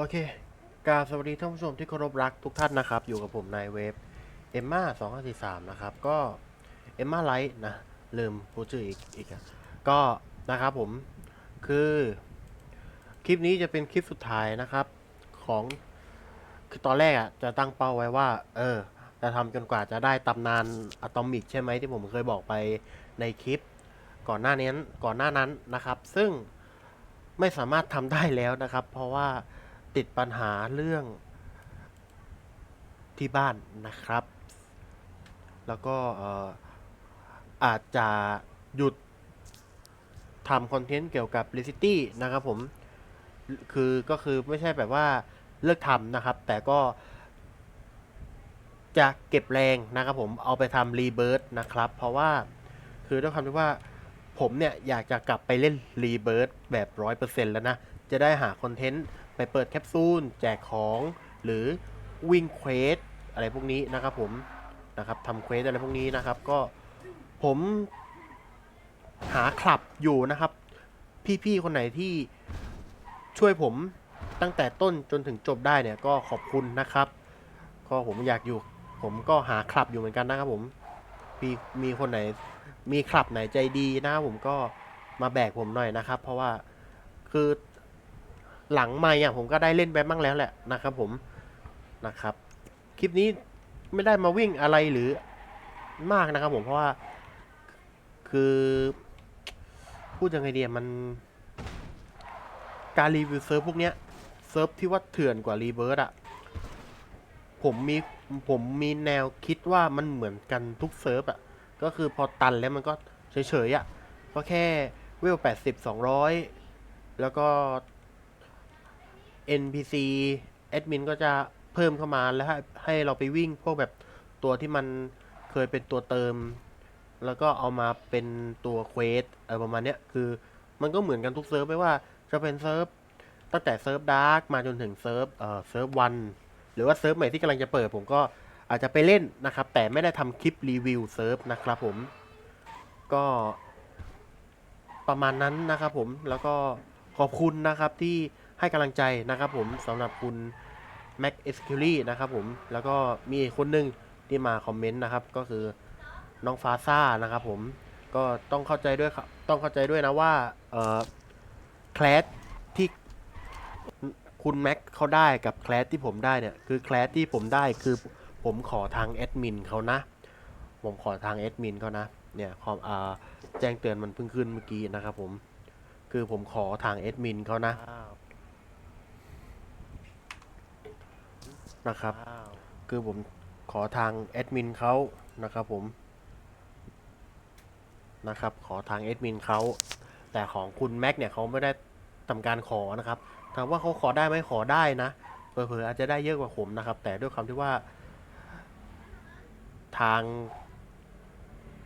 โอเคกราบสวัสดีท่านผู้ชมที่เคารพรักทุกท่านนะครับ อยู่กับผมนายเวฟเอ็มม่าสองห้าสี่สามนะครับ ก็เอ็มม่าไลท์นะ ลืมพูดชื่ออีกอีกอะก็นะครับผมคือคลิปนี้จะเป็นคลิปสุดท้ายนะครับของคือตอนแรกอะจะตั้งเป้าไว้ว่า เออ จะทำจนกว่าจะได้ตำนานอะตอมิกใช่ไหมที่ผมเคยบอกไปในคลิป ก่อนหน้านี้ก่อนหน้านั้นนะครับ ซึ่งไม่สามารถทำได้แล้วนะครับ เพราะว่า ติดปัญหาเรื่องที่บ้านนะครับ แล้วก็ออาจจะหยุดทำคอนเทนต์เกี่ยวกับ r e c i t y นะครับผม คือก็คือไม่ใช่แบบว่าเลิกทำนะครับ แต่ก็ จะเก็บแรงนะครับผมเอาไปทำรีเบิร์นะครับ เพราะว่าคือด้วยความที่ว่าผมเนี่ย อยากจะกลับไปเล่นรีเบิร์แบบร้อยเปอร์เซ็นต์แล้วนะ จะได้หาคอนเทนต์ ไปเปิดแคปซูลแจกของหรือวิ่งเควสอะไรพวกนี้นะครับผมนะครับทำเควสอะไรพวกนี้นะครับ ก็ผมหาคลับอยู่นะครับ พี่ๆคนไหนที่ช่วยผมตั้งแต่ต้นจนถึงจบได้เนี่ยก็ขอบคุณนะครับ ก็ผมอยากอยู่ ผมก็หาคลับอยู่เหมือนกันนะครับผมมีมีคนไหนมีคลับไหนใจดีนะครับผมก็มาแบกผมหน่อยนะครับ เพราะว่าคือ หลังไม่อะผมก็ได้เล่นไปบ้างแล้วแหละนะครับผมนะครับ คลิปนี้ไม่ได้มาวิ่งอะไรหรือมากนะครับผมเพราะว่าคือพูดยังไงดีอะมัน การรีวิวเซิร์ฟพวกเนี้ยเซิร์ฟที่ว่าเถื่อนกว่ารีเบิร์ดอะผมมีผมมีแนวคิดว่ามันเหมือนกันทุกเซิร์ฟอะก็คือพอตันแล้วมันก็เฉยๆอะก็แค่เวลแปดสิบสองร้อยแล้วก็ NPC แอดมินก็จะเพิ่มเข้ามาแล้วให้ให้เราไปวิ่งพวกแบบตัวที่มันเคยเป็นตัวเติม แล้วก็เอามาเป็นตัวเควสอะไรประมาณเนี้ยคือมันก็เหมือนกันทุกเซิร์ฟไม่ว่าจะเป็นเซิร์ฟตั้งแต่เซิร์ฟดาร์กมาจนถึงเซิร์ฟเอ่อเซิร์ฟวันหรือว่าเซิร์ฟใหม่ที่กำลังจะเปิดผมก็อาจจะไปเล่นนะครับ แต่ไม่ได้ทำคลิปรีวิวเซิร์ฟนะครับผมก็ประมาณนั้นนะครับผมแล้วก็ขอบคุณนะครับที่ ให้กำลังใจนะครับผมสำหรับคุณ Mac e s c u r y นะครับผมแล้วก็มีคนหนึ่งที่มาคอมเมนต์นะครับ ก็คือน้องฟาซ่านะครับผมก็ต้องเข้าใจด้วยครับต้องเข้าใจด้วยนะว่าเออแคลสที่คุณแม็กเขาได้กับแคลสที่ผมได้เนี่ยคือแคลสที่ผมได้คือผมขอทางแอดมินเขานะ ผมขอทางแอดมินเขานะเนี่ยคอมอ่าแจ้งเตือนมันเพิ่งขึ้นเมื่อกี้นะครับผมคือผมขอทางแอดมินเขานะ นะครับ คือผมขอทางแอดมินเขานะครับผมนะครับ ขอทางแอดมินเขาแต่ของคุณแม็กเนี่ยเขาไม่ได้ทำการขอนะครับถามว่าเขาขอได้ไหมขอได้นะเผลอๆอาจจะได้เยอะกว่าผมนะครับ แต่ด้วยความที่ว่า ทาง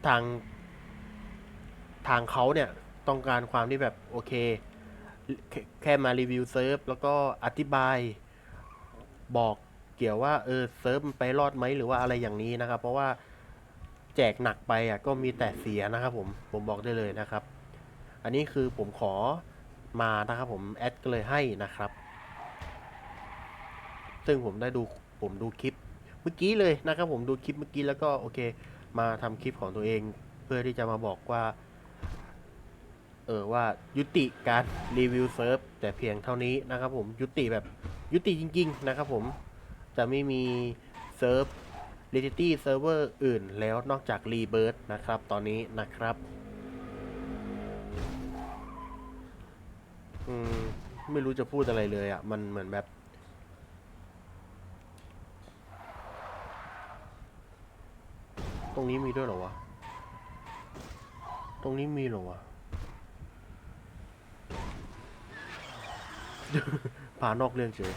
ทาง ทางเขาเนี่ยต้องการความที่แบบโอเค แค่แค่มารีวิวเซิร์ฟแล้วก็อธิบายบอก เกี่ยวว่าเออเซิร์ฟไปรอดไหมหรือว่าอะไรอย่างนี้นะครับ เพราะว่าแจกหนักไปอะก็มีแต่เสียนะครับผมผมบอกได้เลยนะครับ อันนี้คือผมขอมานะครับผมแอดก็เลยให้นะครับ ซึ่งผมได้ดูผมดูคลิปเมื่อกี้เลยนะครับ ผมดูคลิปเมื่อกี้แล้วก็โอเค มาทำคลิปของตัวเอง เพื่อที่จะมาบอกว่า เออว่ายุติการรีวิวเซิร์ฟแต่เพียงเท่านี้นะครับ ผมยุติแบบยุติจริง ๆ นะครับ ผม จะไม่มีเซิร์ฟ r e a l i t y Server อื่นแล้วนอกจาก Rebirth นะครับ ตอนนี้นะครับอืมไม่รู้จะพูดอะไรเลยอะ่ะ มันเหมือนแบบ ตรงนี้มีด้วยเหรอวะ ตรงนี้มีเหรอวะพานอกเรื่องเฉย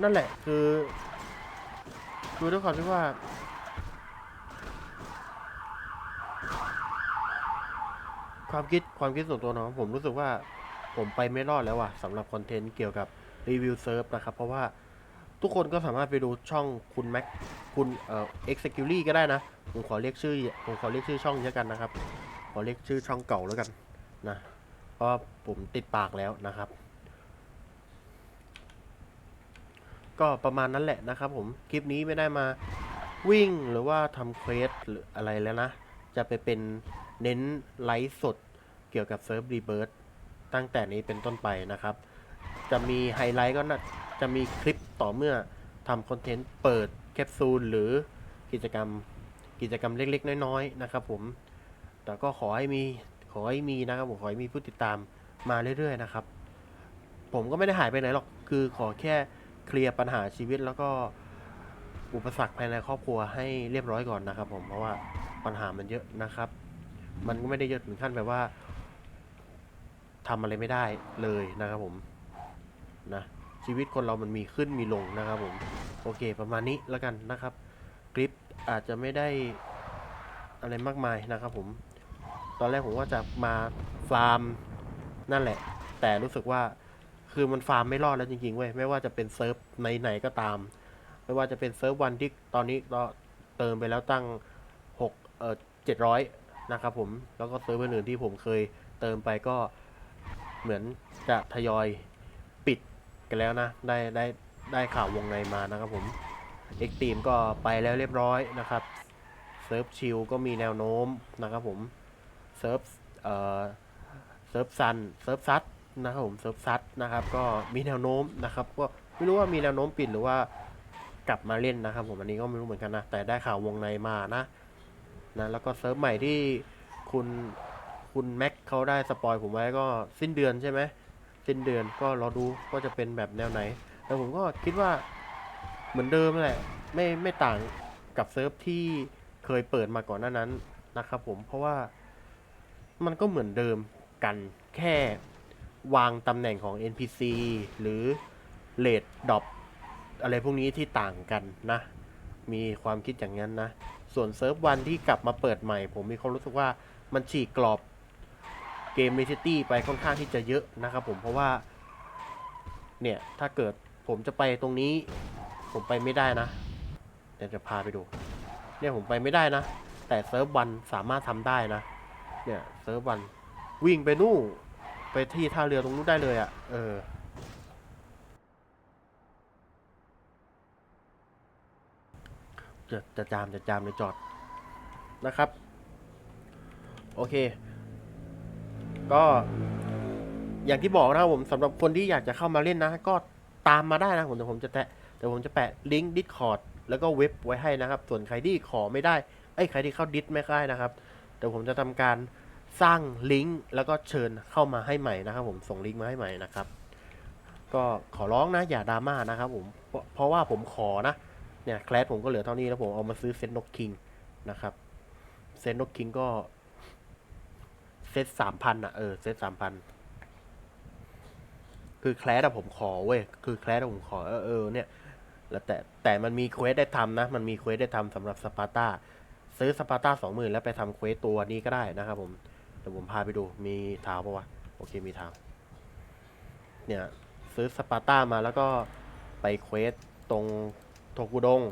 นั่นแหละ คือคือด้วยความที่ว่า ความคิดความคิดส่วนตัวของผมรู้สึกว่าผมไปไม่รอดแล้วว่ะสำหรับคอนเทนต์เกี่ยวกับรีวิวเซิร์ฟนะครับ เพราะว่าทุกคนก็สามารถไปดูช่องคุณแม็กคุณเอ่อ Execury ก็ได้นะ ผมขอเรียกชื่อผมขอเรียกชื่อช่องเยอะกันนะครับ ขอเรียกชื่อช่องเก่าแล้วกันนะเพราะผมติดปากแล้วนะครับ ก็ประมาณนั้นแหละนะครับผม คลิปนี้ไม่ได้มาวิ่งหรือว่าทำเควสหรืออะไรแล้วนะ จะไปเป็นเน้นไลฟ์สดเกี่ยวกับเซิร์ฟรีเบิร์ตตั้งแต่นี้เป็นต้นไปนะครับ จะมีไฮไลท์ก็น่าจะมีคลิปต่อเมื่อทำคอนเทนต์เปิดแคปซูลหรือกิจกรรมกิจกรรมเล็กๆ น้อยๆ นะครับผม แต่ก็ขอให้มีขอให้มีนะครับผมขอให้มีผู้ติดตามมาเรื่อยๆ นะครับ ผมก็ไม่ได้หายไปไหนหรอก คือขอแค่ เคลียร์ปัญหาชีวิตแล้วก็อุปสรรคภายในครอบครัวให้เรียบร้อยก่อนนะครับ ผมเพราะว่าปัญหามันเยอะนะครับ มันก็ไม่ได้เยอะถึงขั้นแบบว่าทำอะไรไม่ได้เลยนะครับผมนะชีวิตคนเรามันมีขึ้นมีลงนะครับผม โอเค ประมาณนี้แล้วกันนะครับ คลิปอาจจะไม่ได้อะไรมากมายนะครับผม ตอนแรกผมว่าจะมาฟาร์มนั่นแหละ แต่รู้สึกว่า คือมันฟาร์มไม่รอดแล้วจริงๆเว้ยไม่ว่าจะเป็นเซิร์ฟไหนๆก็ตาม ไม่ว่าจะเป็นเซิร์ฟวันที่ตอนนี้ก็เติมไปแล้วตั้งหกเออเจ็ดร้อยนะครับผมแล้วก็เซิร์ฟอื่นๆที่ผมเคยเติมไปก็เหมือนจะทยอยปิดกันแล้วนะ ได้ได้ได้ข่าววงในมานะครับผมเอ็กตีมก็ไปแล้วเรียบร้อยนะครับเซิร์ฟชิลก็มีแนวโน้มนะครับผมเซิร์ฟเอ่อเซิร์ฟซันเซิร์ฟซัด นะครับผมเซิร์ฟซัดนะครับ ก็มีแนวโน้มนะครับ ก็ไม่รู้ว่ามีแนวโน้มปิดหรือว่ากลับมาเล่นนะครับ ผมอันนี้ก็ไม่รู้เหมือนกันนะ แต่ได้ข่าววงในมานะนะแล้วก็เซิร์ฟใหม่ที่คุณคุณแม็กเขาได้สปอยผมไว้ก็สิ้นเดือนใช่ไหมสิ้นเดือนก็รอดูว่าจะเป็นแบบแนวไหน แต่ผมก็คิดว่าเหมือนเดิมแหละไม่ไม่ต่างกับเซิร์ฟที่เคยเปิดมาก่อนหน้านั้นนะครับ ผมเพราะว่ามันก็เหมือนเดิมกันแค่ วางตำแหน่งของ NPC หรือเลดดอปอะไรพวกนี้ที่ต่างกันนะ มีความคิดอย่างนั้นนะ ส่วนเซิร์ฟวันที่กลับมาเปิดใหม่ ผมมีความรู้สึกว่ามันฉีกกรอบเกม r ิตี้ไปค่อนข้างที่จะเยอะนะครับผมเพราะว่า เนี่ย ถ้าเกิดผมจะไปตรงนี้ ผมไปไม่ได้นะเดี๋ยวจะพาไปดู เนี่ยผมไปไม่ได้นะ แต่เซิร์ฟวันสามารถทำได้นะ เนี่ยเซิร์ฟวันวิ่งไปนู่น ไปที่ท่าเรือตรงนู้นได้เลยอะ่ะ เออ จะจะจามจะจามเลยจอดนะครับ โอเค ก็อย่างที่บอกนะครับผมสำหรับคนที่อยากจะเข้ามาเล่นนะ ก็ตามมาได้นะผมแต่ผมจะแตะแต่ผมจะแปะลิงก์ Discord แล้วก็เว็บไว้ให้นะครับ ส่วนใครที่ขอไม่ได้ไอ้ใครที่เข้าดิสไม่ได้นะครับเดี๋ยวผมจะทำการ สร้างลิงก์แล้วก็เชิญเข้ามาให้ใหม่นะครับผมส่งลิงก์มาให้ใหม่นะครับ ก็ขอร้องนะอย่าดราม่านะครับผมเพราะว่าผมขอนะเนี่ยแคลสผมก็เหลือเท่านี้แล้วผมเอามาซื้อเซตนกคิงนะครับเซตนกคิงก็เซตสามพันอะเออเซตสามพันคือแคลสอะผมขอเว้ยคือแคลสอะผมขอเออเออเนี่ยแล้วแต่แต่มันมีเควสได้ทำนะ มันมีเควสได้ทำสำหรับสปาร์ตาซื้อสปาร์ตาสองหมื่นแล้วไปทำเควสตัวนี้ก็ได้นะครับผม เดี๋ยวผมพาไปดูมีเท้าปะวะ โอเคมีเท้าเนี่ยซื้อสปาร์ต้ามาแล้วก็ไปเควสตรงโทกุดง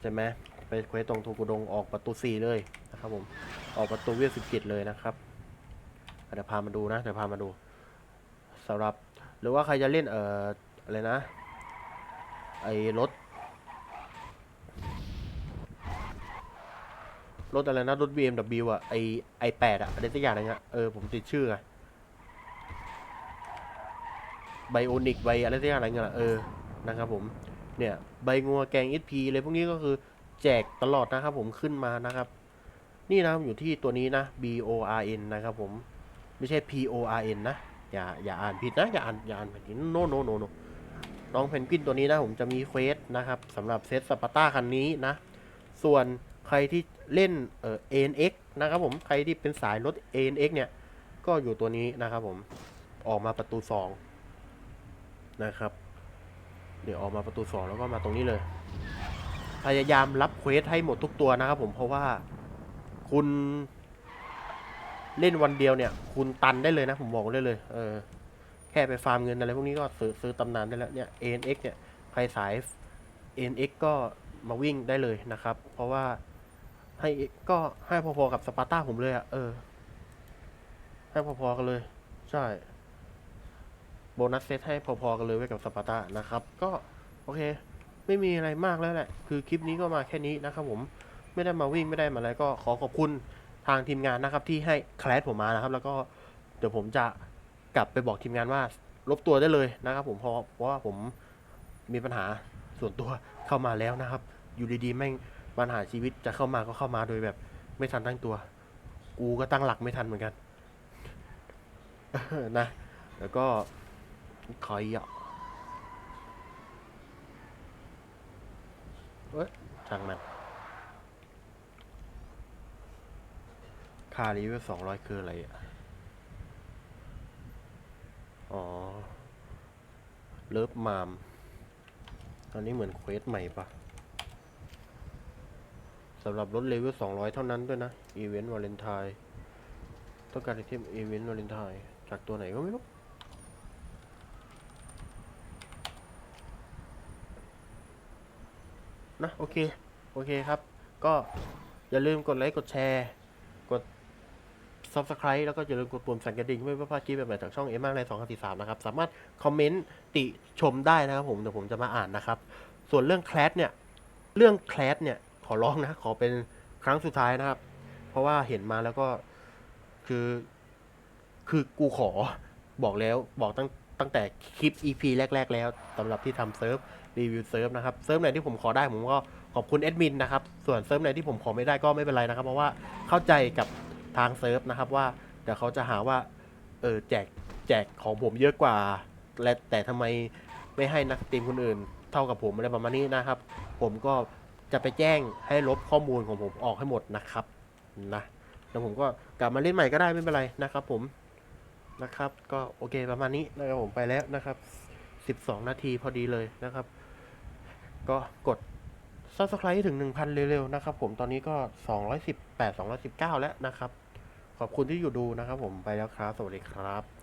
ใช่ไหมไปเควสตรงโทกุดงออกประตูสี่เลยนะครับผมออกประตูเวลสิบกิจเลยนะครับเดี๋ยวพามาดูนะเดี๋ยวพามาดูสำหรับหรือว่าใครจะเล่นเอ่ออะไรนะไอ้รถ รถอะไรนะ รถ BMW อะ ไอไอแปดอะอะไรสักอย่างนึงอะเออ ผมติดชื่อไงไบโอนิกไบอะไรสักอย่างอะไรเงี้ยเออ นะครับผม เนี่ย ใบงัวแกง SP เลยพวกนี้ก็คือแจกตลอดนะครับผมขึ้นมานะครับ นี่นะครับอยู่ที่ตัวนี้นะ B O R N นะครับผม ไม่ใช่ P O R N นะ อย่า อย่าอ่านผิดนะ อย่าอ่าน อย่าอ่านผิดโนโนโนโนน้องเพนกวินตัวนี้นะ ผมจะมีเควสนะครับสำหรับเซตสปาร์ต้าคันนี้นะ ส่วน ใครที่เล่นเอ่อ ANX นะครับผมใครที่เป็นสายรถ ANX เนี่ย ก็อยู่ตัวนี้นะครับผมออกมาประตูสองนะครับ เดี๋ยวออกมาประตูสองแล้วก็มาตรงนี้เลย พยายามรับเควสให้หมดทุกตัวนะครับผมเพราะว่าคุณเล่นวันเดียวเนี่ย คุณตันได้เลยนะ ผมบอกได้เลย เออ แค่ไปฟาร์มเงินอะไรพวกนี้ก็ซื้อซื้อตำนานได้แล้วเนี่ย ANX เนี่ย ใครสาย ANX ก็มาวิ่งได้เลยนะครับ เพราะว่า ให้ก็ให้พอๆกับสปาร์ต้าผมเลยอะ่ะ เออ ให้พอๆกันเลย ใช่ โบนัสเซตให้พอๆกันเลยไว้กับสปาร์ต้านะครับ ก็โอเค ไม่มีอะไรมากแล้วแหละ คือคลิปนี้ก็มาแค่นี้นะครับผม ไม่ได้มาวิ่งไม่ได้มาอะไรก็ขอขอบคุณทางทีมงานนะครับ ที่ให้แคลสผมมานะครับ แล้วก็เดี๋ยวผมจะกลับไปบอกทีมงานว่าลบตัวได้เลยนะครับ ผมเพราะเพราะว่าผมมีปัญหาส่วนตัวเข้ามาแล้วนะครับ อยู่ดีๆแม่ง ปัญหาชีวิตจะเข้ามาก็เข้ามาโดยแบบ ไม่ทันตั้งตัว กูก็ตั้งหลักไม่ทันเหมือนกันนะ แล้วก็คอยอะเอ้ยช่างมันค่ารีวิวสองร้อยคืออะไรอะ อ๋อ เลิฟมาม ตอนนี้เหมือนเควสใหม่ปะำหรับลดเลเวล200 เท่านั้นด้วยนะอีเวนต์วาเลนไทน์ต้องการไอเทมอีเวนต์วาเลนไทน์จากตัวไหนก็ไม่รู้นะโอเค โอเคครับ ก็อย่าลืมกดไลค์ กดแชร์ กด subscribe แล้วก็อย่าลืมกดปุ่มสั่นกระดิ่งเพื่อไม่พลาดคลิปแบบใหม่จากช่องเอ็มมากในสองสี่สามนะครับ สามารถคอมเมนต์ติชมได้นะครับผมเดี๋ยวผมจะมาอ่านนะครับ ส่วนเรื่องแคลสเนี่ย เรื่องแคลสเนี่ย ขอร้องนะ ขอเป็นครั้งสุดท้ายนะครับ เพราะว่าเห็นมาแล้วก็คือ คือกูขอบอกแล้วบอกตั้งตั้งแต่คลิป EP แรก ๆ แล้วสำหรับที่ทำเซิร์ฟรีวิวเซิร์ฟนะครับเซิร์ฟไหนที่ผมขอได้ผมก็ขอบคุณแอดมินนะครับ ส่วนเซิร์ฟไหนที่ผมขอไม่ได้ก็ไม่เป็นไรนะครับ เพราะว่าเข้าใจกับทางเซิร์ฟนะครับว่าเดี๋ยวเขาจะหาว่าเออแจกแจกของผมเยอะกว่า และแต่ทำไมไม่ให้นักสตรีมคนอื่น เท่ากับผมอะไรประมาณนี้นะครับ ผมก็ จะไปแจ้งให้ลบข้อมูลของผมออกให้หมดนะครับนะแล้วผมก็กลับมาเล่นใหม่ก็ได้ไม่เป็นไรนะครับ ผมนะครับ ก็โอเคประมาณนี้นะครับผมไปแล้วนะครับ 12 นาทีพอดีเลยนะครับ ก็กด subscribe ให้ถึง 1,000 เร็วๆนะครับ ผมตอนนี้ก็ 218 219 แล้วนะครับ ขอบคุณที่อยู่ดูนะครับ ผมไปแล้วครับ สวัสดีครับ